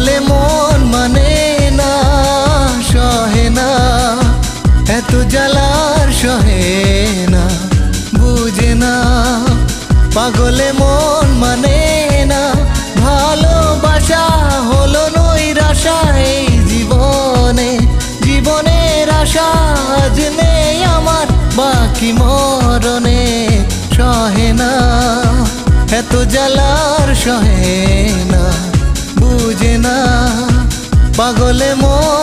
পাগলে মন মানে না, সহে না। এত জ্বালার সহে না, বুঝে না। পাগলে মন মানে না, ভালোবাসা হলো নৈরাশা এই জীবনে। জীবনের আশা আজ নেই আমার, বাকি মরণে সহে না। এত জ্বালার সহে না। বুঝে না পাগলে মন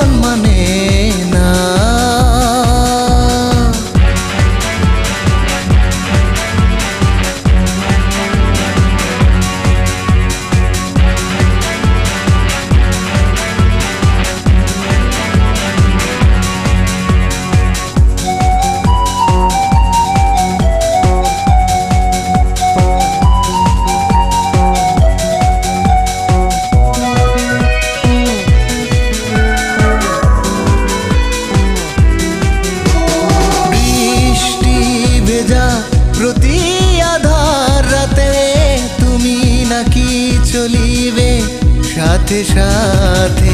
সাথে সাথে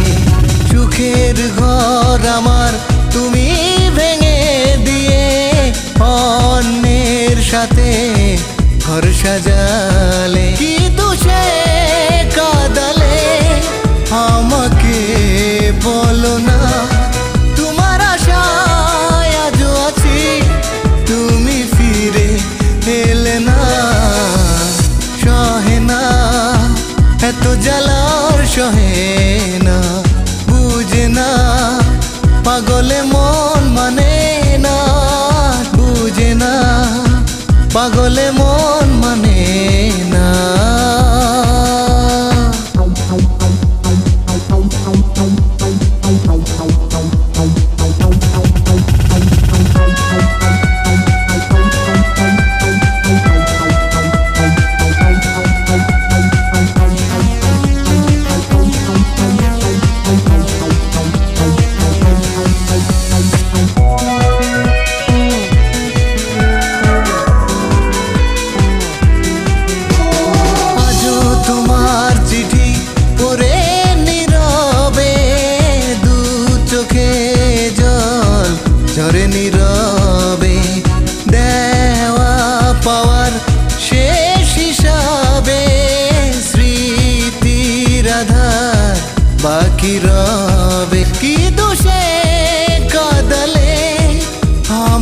সুখের ঘর আমার তুমি ভেঙে দিয়ে অন্যের সাথে ঘর সাজালে কি পাগলে মন মানে না বুঝে না। পাগলে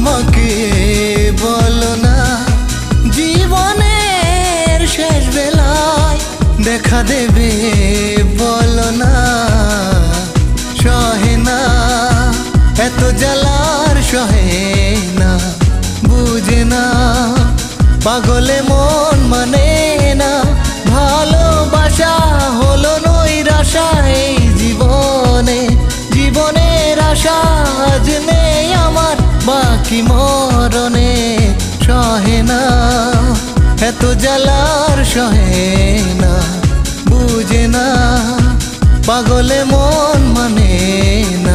আমাকে বলো না, জীবনের শেষ বেলায় দেখা দেবে, বলো না, সহে না, এত জ্বালার সহে না, বুঝে না, পাগলে মন মানে না, ভালোবাসা হলো নৈরাশা এই জীবনে, জীবনের আশা আজ নেই আমার বাকি মরণে সহে না এত জ্বালার সহে না বুঝে না পাগলে মন মানে না।